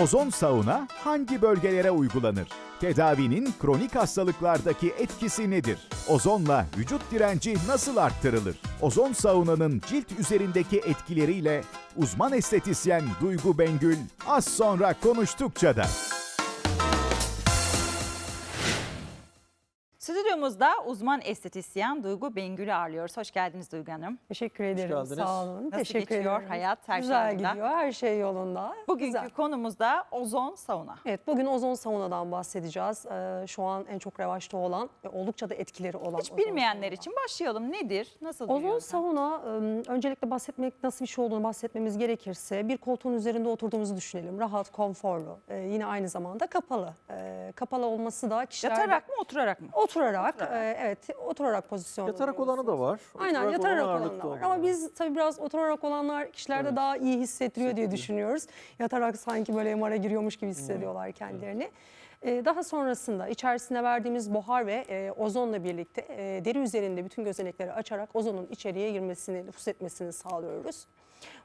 Ozon sauna hangi bölgelere uygulanır? Tedavinin kronik hastalıklardaki etkisi nedir? Ozonla vücut direnci nasıl arttırılır? Ozon saunanın cilt üzerindeki etkileriyle uzman estetisyen Duygu Bengül az sonra konuştukça da. Stüdyomuzda uzman estetisyen Duygu Bengül'ü ağırlıyoruz. Hoş geldiniz Duygu Hanım. Teşekkür ederim. geldiniz. Sağ olun. Nasıl Teşekkür geçiyor ederim. hayat? Her şey Güzel yolunda? gidiyor. Her şey yolunda. Bugünkü Güzel. konumuz da ozon sauna. Evet, bugün ozon saunadan bahsedeceğiz. Ee, şu an en çok revaçta olan ve oldukça da etkileri olan Hiç ozon bilmeyenler sauna. için başlayalım. Nedir? Nasıl Ozon sauna, öncelikle bahsetmek nasıl bir şey olduğunu bahsetmemiz gerekirse bir koltuğun üzerinde oturduğumuzu düşünelim. Rahat, konforlu. Ee, yine aynı zamanda kapalı. Ee, kapalı olması da kişilerde... Yatarak mı oturarak mı? Oturarak, Oturarak. e, evet oturarak pozisyon Yatarak olanı da var. Aynen Oturarak yatarak olan olanlar ağırlıkta var. Ama biz tabii biraz oturarak olanlar kişilerde Evet. daha iyi hissettiriyor diye düşünüyoruz. Yatarak sanki böyle MR'a giriyormuş gibi hissediyorlar kendilerini. Ee, Daha sonrasında içerisine verdiğimiz buhar ve e, ozonla birlikte e, deri üzerinde bütün gözenekleri açarak ozonun içeriye girmesini, nüfuz etmesini sağlıyoruz.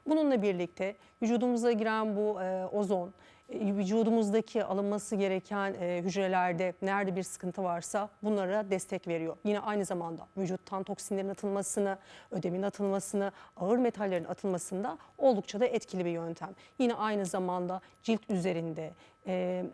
Bununla birlikte vücudumuza giren bu e, ozon, vücudumuzdaki alınması gereken e, hücrelerde nerede bir sıkıntı varsa bunlara destek veriyor. Yine aynı zamanda vücuttan toksinlerin atılmasını, ödemin atılmasını, ağır metallerin atılmasında oldukça da etkili bir yöntem. Yine aynı zamanda cilt üzerinde e,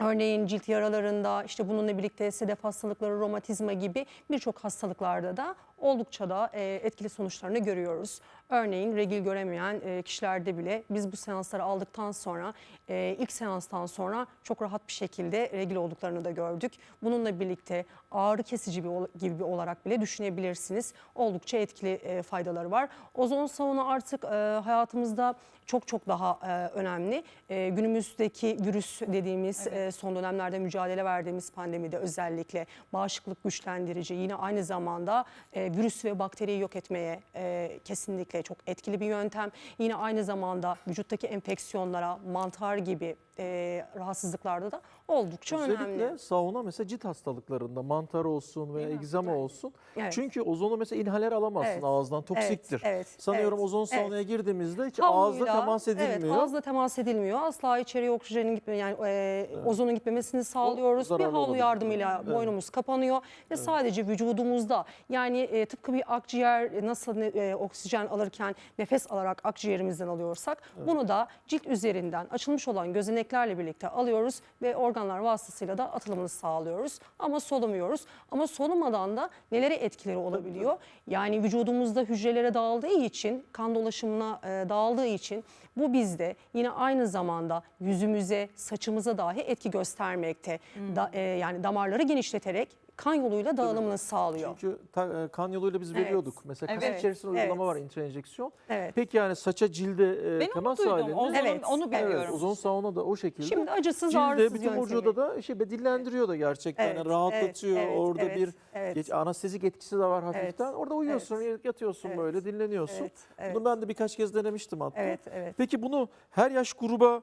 Örneğin cilt yaralarında işte bununla birlikte sedef hastalıkları, romatizma gibi birçok hastalıklarda da oldukça da e, etkili sonuçlarını görüyoruz. Örneğin regil göremeyen e, kişilerde bile biz bu seansları aldıktan sonra e, ilk seanstan sonra çok rahat bir şekilde regil olduklarını da gördük. Bununla birlikte ağrı kesici gibi bir olarak bile düşünebilirsiniz. Oldukça etkili faydaları var. Ozon sauna artık hayatımızda çok çok daha önemli. Günümüzdeki virüs dediğimiz e, son dönemlerde mücadele verdiğimiz pandemide özellikle bağışıklık güçlendirici yine aynı zamanda e, virüs ve bakteriyi yok etmeye e, kesinlikle çok etkili bir yöntem. Yine aynı zamanda vücuttaki enfeksiyonlara, mantar gibi e, rahatsızlıklarda da oldukça Özellikle önemli. sauna mesela cilt hastalıklarında mantar olsun ve Değil mi? egzama olsun. Evet. Çünkü ozonu mesela inhaler alamazsın Evet. ağızdan toksiktir. Evet, evet, Sanıyorum evet, ozon evet. saunaya girdiğimizde hiç Havluyla, ağızla temas edilmiyor. Evet ağızla temas edilmiyor. Asla içeriye oksijenin gitme yani e, ozonun gitmemesini sağlıyoruz. Bir zararlı havlu olabilir. yardımıyla Evet. boynumuz kapanıyor ve sadece vücudumuzda yani e, tıpkı bir akciğer nasıl ne- e, oksijen alırken nefes alarak akciğerimizden alıyorsak bunu da cilt üzerinden açılmış olan gözeneklerle birlikte alıyoruz ve organlar vasıtasıyla da atılımını sağlıyoruz. Ama solumuyoruz. Ama solumadan da nelere etkileri olabiliyor? Yani vücudumuzda hücrelere dağıldığı için, kan dolaşımına e, dağıldığı için bu bizde yine aynı zamanda yüzümüze, saçımıza dahi etki göstermekte. Da- e, yani damarları genişleterek kan yoluyla dağılımını sağlıyor. Çünkü ta- e, kan yoluyla biz Evet. veriyorduk. Mesela kas Evet. içerisinde uygulama Evet. var intraenjeksiyon. Evet. Peki yani saça cilde e, onu temas halinde. Ozonun, Evet, onu evet. biliyorum. Evet, ozon sauna da o şekilde. Şimdi acısız Cilde ağrısız bütün yöntemi. vücuda da şey be- dillendiriyor da gerçekten. Evet, Yani rahatlatıyor. evet, evet, Orada evet, bir evet. geç, anestezik etkisi de var hafiften. Orada uyuyorsun, yatıyorsun evet, böyle dinleniyorsun. evet, evet. Bunu ben de birkaç kez denemiştim hatta. Evet, evet. Peki bunu her yaş gruba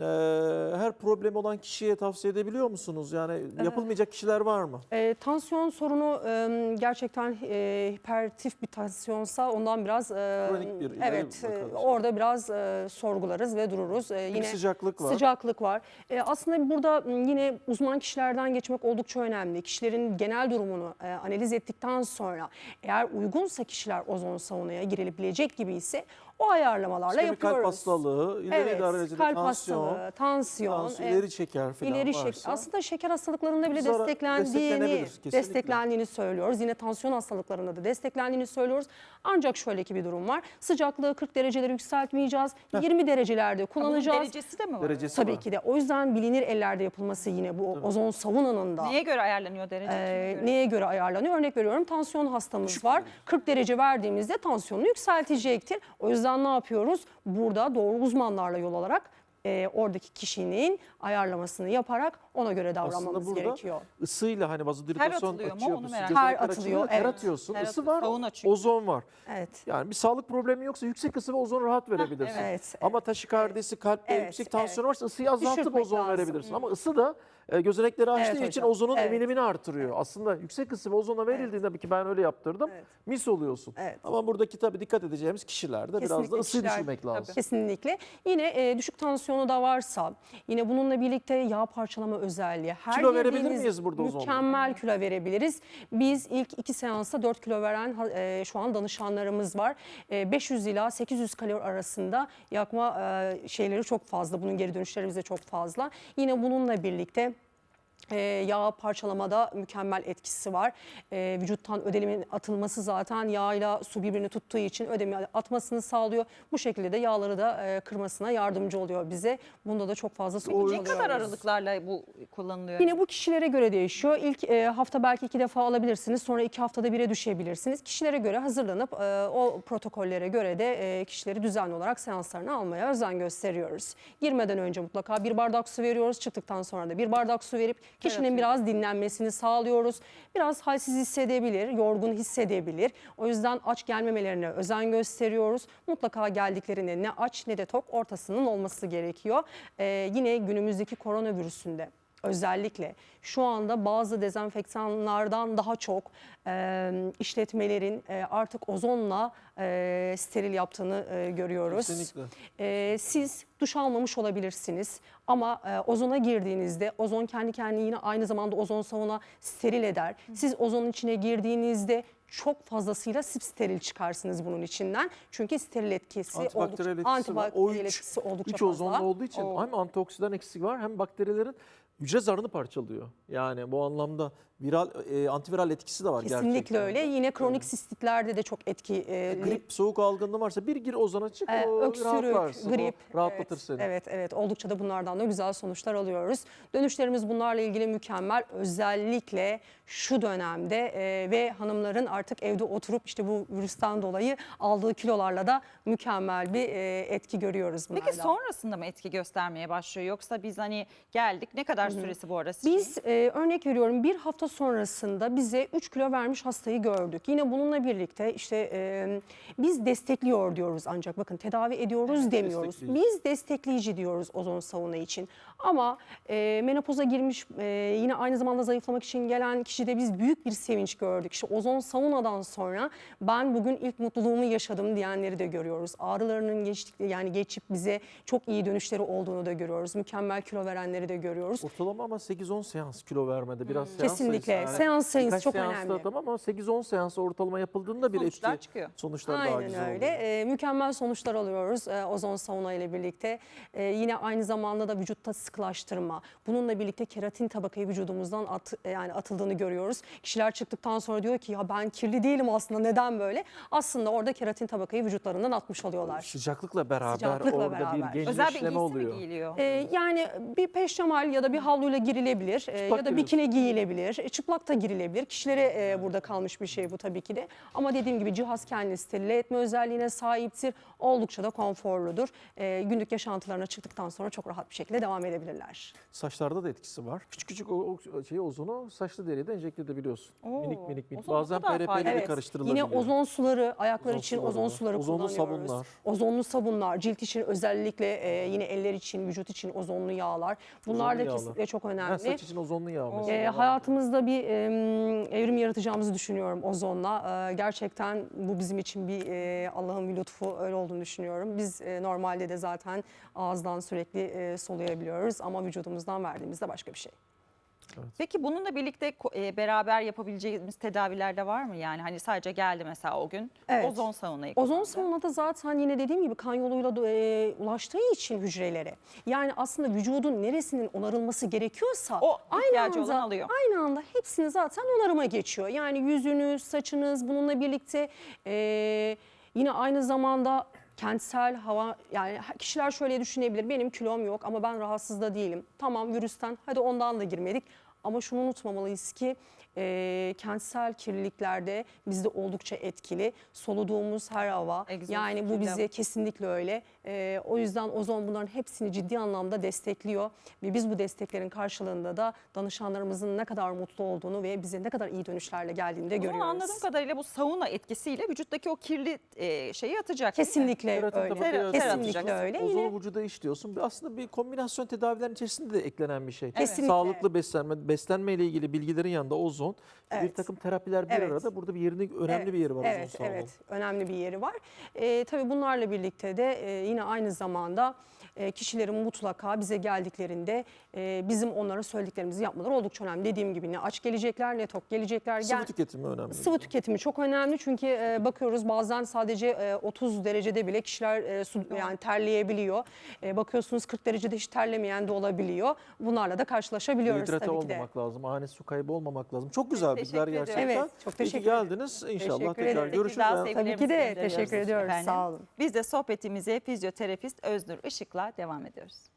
e, her problem olan kişiye tavsiye edebiliyor musunuz? Yani yapılmayacak kişiler var mı? E, tansiyon sorunu e, gerçekten e, hipertif bir tansiyonsa ondan biraz e, Kronik bir evet e, bakarız. orada biraz e, sorgularız ve dururuz. E, Bir sıcaklık var. Sıcaklık var. E, aslında burada yine uzman kişilerden geçmek oldukça önemli. Kişilerin genel durumunu e, analiz ettikten sonra eğer uygunsa kişiler ozon saunaya girilebilecek gibi ise o ayarlamalarla İşte yapıyoruz. kalp hastalığı, ileri Evet, derecede kalp tansiyon, tansiyon, tansiyon, e, ileri şeker falan İleri varsa. şeker. Aslında şeker hastalıklarında bile desteklendiğini, desteklendiğini söylüyoruz. Yine tansiyon hastalıklarında da desteklendiğini söylüyoruz. Ancak şöyle ki bir durum var. Sıcaklığı 40 dereceleri yükseltmeyeceğiz. 20 derecelerde kullanacağız. derecesi de mi var? Derecesi Tabii var. ki de. O yüzden bilinir ellerde yapılması yine bu ozon saunanın da. Neye göre ayarlanıyor derece? Ee, neye göre ayarlanıyor? Örnek veriyorum tansiyon hastamız var. 40 derece verdiğimizde tansiyonunu yükseltecektir. O yüzden ne yapıyoruz? Burada doğru uzmanlarla yol alarak e, oradaki kişinin ayarlamasını yaparak ona göre Aslında davranmamız burada gerekiyor. ısıyla hani vazodirikasyon atılıyor mu? açıyor. Onu bu merak. Ter atılıyor, Ter evet. atıyorsun. Ter Isı var, çünkü. ozon var. Evet. Yani bir sağlık problemi yoksa yüksek ısı ve ozon rahat verebilirsin. evet, Ama taşikardisi, kalpte Evet, yüksek evet. tansiyon varsa ısıyı azaltıp Düşürtmek ozon lazım. verebilirsin. Ama ısı da gözenekleri açtığı Evet için hocam, ozonun evet. emilimini artırıyor. Aslında yüksek ısı ve ozona verildiğinde tabii ki ben öyle yaptırdım. Evet. Mis oluyorsun. Evet. Ama buradaki tabii dikkat edeceğimiz kişilerde biraz da ısıyı kişiler- düşürmek lazım. Kesinlikle. Yine e, düşük tansiyonu da varsa, yine bununla birlikte yağ parçalama özelliği. Her Kilo verebilir miyiz burada ozonla? Mükemmel kilo verebiliriz. Biz ilk iki seansta 4 kilo veren e, şu an danışanlarımız var. E, 500 ila 800 kalori arasında yakma e, şeyleri çok fazla. Bunun geri dönüşleri bize çok fazla. Yine bununla birlikte e, yağ parçalamada mükemmel etkisi var. E, vücuttan ödemimin atılması zaten yağıyla su birbirini tuttuğu için ödemi atmasını sağlıyor. Bu şekilde de yağları da e, kırmasına yardımcı oluyor bize. Bunda da çok fazla sonuç Ne kadar aralıklarla bu kullanılıyor? Yine bu kişilere göre değişiyor. İlk e, hafta belki iki defa alabilirsiniz. Sonra iki haftada bire düşebilirsiniz. Kişilere göre hazırlanıp e, o protokollere göre de e, kişileri düzenli olarak seanslarını almaya özen gösteriyoruz. Girmeden önce mutlaka bir bardak su veriyoruz. Çıktıktan sonra da bir bardak su verip kişinin Yaratıyor. biraz dinlenmesini sağlıyoruz. Biraz halsiz hissedebilir, yorgun hissedebilir. O yüzden aç gelmemelerine özen gösteriyoruz. Mutlaka geldiklerinde ne aç ne de tok ortasının olması gerekiyor. E, yine günümüzdeki koronavirüsünde özellikle şu anda bazı dezenfektanlardan daha çok e, işletmelerin e, artık ozonla e, steril yaptığını e, görüyoruz. Kesinlikle. E, siz duş almamış olabilirsiniz ama e, ozona girdiğinizde ozon kendi kendine yine aynı zamanda ozon savuna steril eder. Siz ozonun içine girdiğinizde çok fazlasıyla steril çıkarsınız bunun içinden. Çünkü steril etkisi Antibakteriyel oldukça, etkisi var. O antibakteriyel üç- etkisi oldukça Üç fazla. ozonlu olduğu için O- hem antioksidan eksiği var hem bakterilerin hücre zarını parçalıyor. Yani bu anlamda viral e, antiviral etkisi de var Kesinlikle gerçekten. öyle. Yine kronik sistitlerde de çok etki. e, Grip, soğuk algınlığı varsa bir gir ozona çık e, o öksürük, rahatlarsın. o grip. rahatlatır evet, seni. Evet, evet. Oldukça da bunlardan da güzel sonuçlar alıyoruz. Dönüşlerimiz bunlarla ilgili mükemmel. Özellikle şu dönemde e, ve hanımların artık evde oturup işte bu virüsten dolayı aldığı kilolarla da mükemmel bir e, etki görüyoruz bunlardan. Peki sonrasında mı etki göstermeye başlıyor? Yoksa biz hani geldik ne kadar süresi bu arası? Biz e, örnek veriyorum bir hafta sonrasında bize 3 kilo vermiş hastayı gördük. Yine bununla birlikte işte e, biz destekliyor diyoruz ancak bakın tedavi ediyoruz demiyoruz. destekleyici. Biz destekleyici diyoruz ozon savuna için. Ama e, menopoza girmiş e, yine aynı zamanda zayıflamak için gelen kişide biz büyük bir sevinç gördük. İşte ozon saunadan sonra ben bugün ilk mutluluğumu yaşadım diyenleri de görüyoruz. Ağrılarının geçtik yani geçip bize çok iyi dönüşleri olduğunu da görüyoruz. Mükemmel kilo verenleri de görüyoruz. Ortalama ama 8-10 seans kilo vermede biraz seans Hmm. Kesinlikle. sayısı. Seans sayısı çok seansta önemli. Tamam ama 8-10 seans ortalama yapıldığında bir Sonuçlar etki. çıkıyor. Sonuçlar daha Aynen güzel öyle. oluyor. Ee, mükemmel sonuçlar alıyoruz e, ozon sauna ile birlikte. Ee, yine aynı zamanda da vücutta sıkılaştırma. Bununla birlikte keratin tabakayı vücudumuzdan at, e, yani atıldığını görüyoruz. Kişiler çıktıktan sonra diyor ki ya ben kirli değilim aslında neden böyle? Aslında orada keratin tabakayı vücutlarından atmış oluyorlar. Sıcaklıkla beraber Sıcaklıkla orada beraber. bir Özel bir oluyor. giyiliyor? Ee, yani bir peştemal ya da bir havluyla girilebilir e, ya da bikini giyilebilir, e, çıplak da girilebilir. Kişilere e, burada kalmış bir şey bu tabii ki de. Ama dediğim gibi cihaz kendini steril etme özelliğine sahiptir. Oldukça da konforludur. E, günlük yaşantılarına çıktıktan sonra çok rahat bir şekilde devam edebilirler. Saçlarda da etkisi var. Küçük küçük o, o şeyi ozonu saçlı deriye de enjekte edebiliyorsun. Oo, minik minik minik. ozon Bazen kadar PRP faydalı. ile Evet, karıştırılabiliyor. Yine ozon suları, ayaklar Ozon için suları ozon var. suları Ozonlu kullanıyoruz. sabunlar. Ozonlu sabunlar, cilt için özellikle e, yine eller için, vücut için ozonlu yağlar. Bunlar Ozonlu da yağlar. Kesinlikle çok Ha, önemli. saç için ozonlu yağ mesela. hayatımızda bir em, evrim yaratacağımızı düşünüyorum ozonla. Ee, gerçekten bu bizim için bir e, Allah'ın bir lütfu öyle olduğunu düşünüyorum. Biz e, normalde de zaten ağızdan sürekli e, soluyabiliyoruz ama vücudumuzdan verdiğimizde başka bir şey. Peki bununla birlikte e, beraber yapabileceğimiz tedaviler de var mı? Yani hani sadece geldi mesela o gün Evet. ozon saunayı Ozon kullandı. saunada zaten yine dediğim gibi kan yoluyla da, e, ulaştığı için hücrelere yani aslında vücudun neresinin onarılması gerekiyorsa O ihtiyacı olan alıyor. Aynı anda hepsini zaten onarıma geçiyor. Yani yüzünüz, saçınız bununla birlikte e, yine aynı zamanda kentsel hava yani kişiler şöyle düşünebilir benim kilom yok ama ben rahatsız da değilim. Tamam virüsten hadi ondan da girmedik Ama şunu unutmamalıyız ki e, kentsel kirliliklerde bizde oldukça etkili. Soluduğumuz her hava Egzoz yani bu bize kesinlikle öyle. E, o yüzden ozon bunların hepsini ciddi anlamda destekliyor. Ve biz bu desteklerin karşılığında da danışanlarımızın ne kadar mutlu olduğunu ve bize ne kadar iyi dönüşlerle geldiğini de görüyoruz. anladığım kadarıyla bu sauna etkisiyle vücuttaki o kirli e, şeyi atacak. Kesinlikle öyle. Ter- ter Kesinlikle atacak. öyle. Ozonu Yine vücuda işliyorsun. Aslında bir kombinasyon tedavilerin içerisinde de eklenen bir şey. Kesinlikle. Sağlıklı beslenme, beslenme ile ilgili bilgilerin yanında ozon, bir Evet. takım terapiler bir Evet. arada. Burada bir yerini önemli Evet, bir yeri var evet, ozon sağlığının. Evet, önemli bir yeri var. Ee, tabii bunlarla birlikte de e, yine aynı zamanda e, kişilerin mutlaka bize geldiklerinde e, bizim onlara söylediklerimizi yapmaları oldukça önemli. Dediğim gibi ne aç gelecekler ne tok gelecekler. Sıvı Gel- tüketimi önemli. Sıvı tüketimi çok önemli çünkü e, bakıyoruz bazen sadece e, 30 derecede bile kişiler e, su, yani terleyebiliyor. E, bakıyorsunuz 40 derecede hiç terlemeyen de olabiliyor. Bunlarla da karşılaşabiliyoruz Dehidrate tabii ki de. olmamak lazım. Ani su kaybı olmamak lazım. Çok güzel Teşekkür bilgiler ediyorum. gerçekten. Evet, çok İyi teşekkür ederim. geldiniz. İnşallah Teşekkür tekrar ederim. görüşürüz. Tabii ki de teşekkür ediyoruz. efendim. Sağ olun. Biz de sohbetimize fizyoterapist Öznur Işık'la devam ediyoruz.